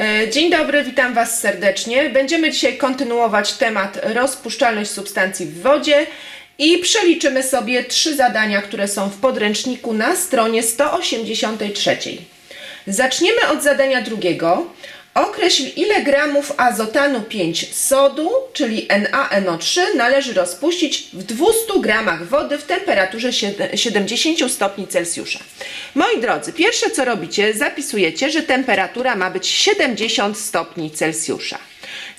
E, Dzień dobry, witam Was serdecznie. Będziemy dzisiaj kontynuować temat rozpuszczalność substancji w wodzie i przeliczymy sobie trzy zadania, które są w podręczniku na stronie 183. Zaczniemy od zadania drugiego. Określ ile gramów azotanu 5 sodu, czyli NaNO3, należy rozpuścić w 200 gramach wody w temperaturze sied- 70 stopni Celsjusza. Moi drodzy, pierwsze co robicie, zapisujecie, że temperatura ma być 70 stopni Celsjusza.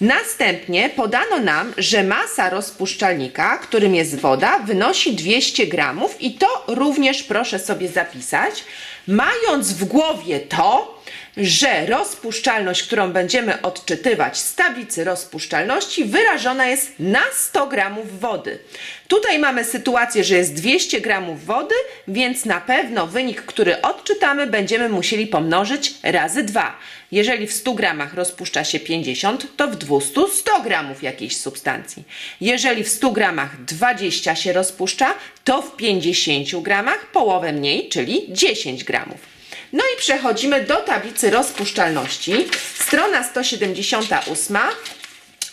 Następnie podano nam, że masa rozpuszczalnika, którym jest woda, wynosi 200 gramów i to również proszę sobie zapisać, mając w głowie to, że rozpuszczalność, którą będziemy odczytywać z tablicy rozpuszczalności, wyrażona jest na 100 gramów wody. Tutaj mamy sytuację, że jest 200 gramów wody, więc na pewno wynik, który odczytamy, będziemy musieli pomnożyć razy 2. Jeżeli w 100 gramach rozpuszcza się 50, to w 200 100 gramów jakiejś substancji. Jeżeli w 100 gramach 20 się rozpuszcza, to w 50 gramach połowę mniej, czyli 10 gramów. No i przechodzimy do tablicy rozpuszczalności. Strona 178.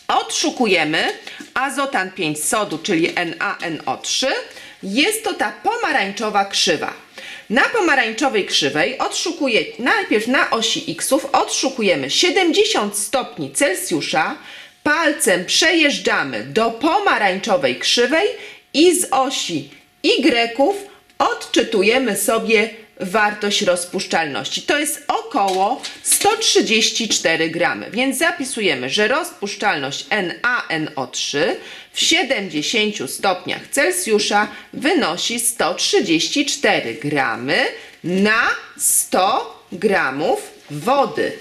Odszukujemy azotan 5 sodu, czyli NaNO3. Jest to ta pomarańczowa krzywa. Na pomarańczowej krzywej odszukuję najpierw na osi x odszukujemy 70 stopni Celsjusza. Palcem przejeżdżamy do pomarańczowej krzywej i z osi y odczytujemy sobie wartość rozpuszczalności. To jest około 134 gramy, więc zapisujemy, że rozpuszczalność NaNO3 w 70 stopniach Celsjusza wynosi 134 gramy na 100 gramów wody.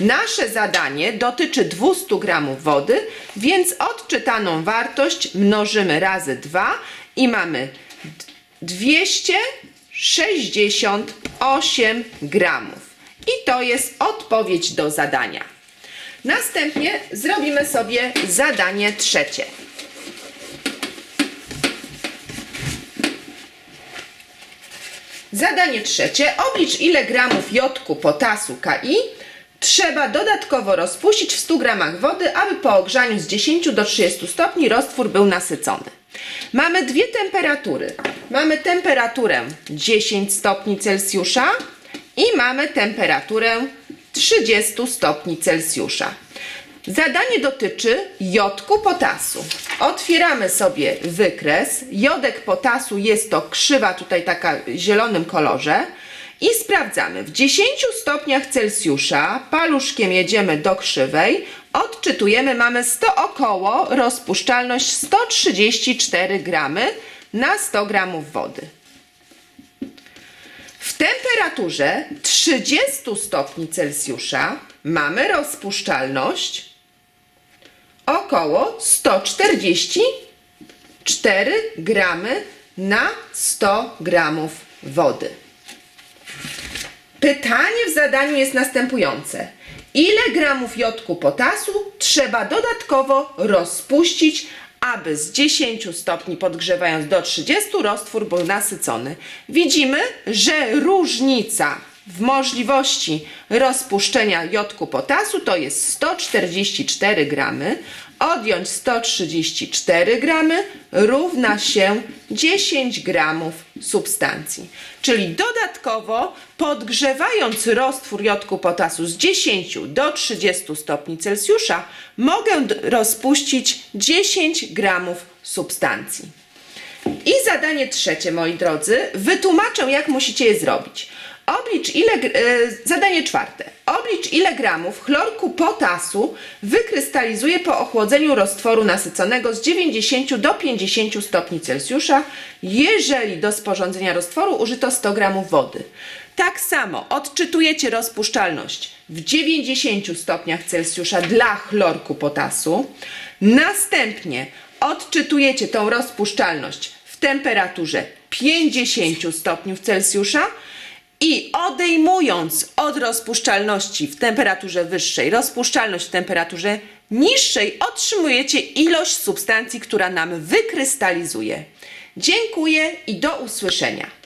Nasze zadanie dotyczy 200 gramów wody, więc odczytaną wartość mnożymy razy 2 i mamy 268 gramów. I to jest odpowiedź do zadania. Następnie zrobimy sobie zadanie trzecie. Zadanie trzecie. Oblicz ile gramów jodku potasu Ki trzeba dodatkowo rozpuścić w 100 gramach wody, aby po ogrzaniu z 10 do 30 stopni roztwór był nasycony. Mamy dwie temperatury. Mamy temperaturę 10 stopni Celsjusza i mamy temperaturę 30 stopni Celsjusza. Zadanie dotyczy jodku potasu. Otwieramy sobie wykres. Jodek potasu jest to krzywa tutaj taka w zielonym kolorze. I sprawdzamy. W 10 stopniach Celsjusza paluszkiem jedziemy do krzywej. Odczytujemy, mamy 100 około, rozpuszczalność 134 gramy na 100 gramów wody. W temperaturze 30 stopni Celsjusza mamy rozpuszczalność około 144 gramy na 100 gramów wody. Pytanie w zadaniu jest następujące. Ile gramów jodku potasu trzeba dodatkowo rozpuścić, aby z 10 stopni podgrzewając do 30 roztwór był nasycony? Widzimy, że różnica w możliwości rozpuszczenia jodku potasu to jest 144 gramy. Odjąć 134 gramy równa się 10 gramów substancji. Czyli dodatkowo podgrzewając roztwór jodku potasu z 10 do 30 stopni Celsjusza mogę rozpuścić 10 gramów substancji. I zadanie trzecie, moi drodzy, wytłumaczę, jak musicie je zrobić. Oblicz ile, e, zadanie czwarte. Oblicz ile gramów chlorku potasu wykrystalizuje po ochłodzeniu roztworu nasyconego z 90 do 50 stopni Celsjusza, jeżeli do sporządzenia roztworu użyto 100 gramów wody. Tak samo odczytujecie rozpuszczalność w 90 stopniach Celsjusza dla chlorku potasu. Następnie odczytujecie tą rozpuszczalność w temperaturze 50 stopni Celsjusza i odejmując od rozpuszczalności w temperaturze wyższej rozpuszczalność w temperaturze niższej, otrzymujecie ilość substancji, która nam wykrystalizuje. Dziękuję i do usłyszenia.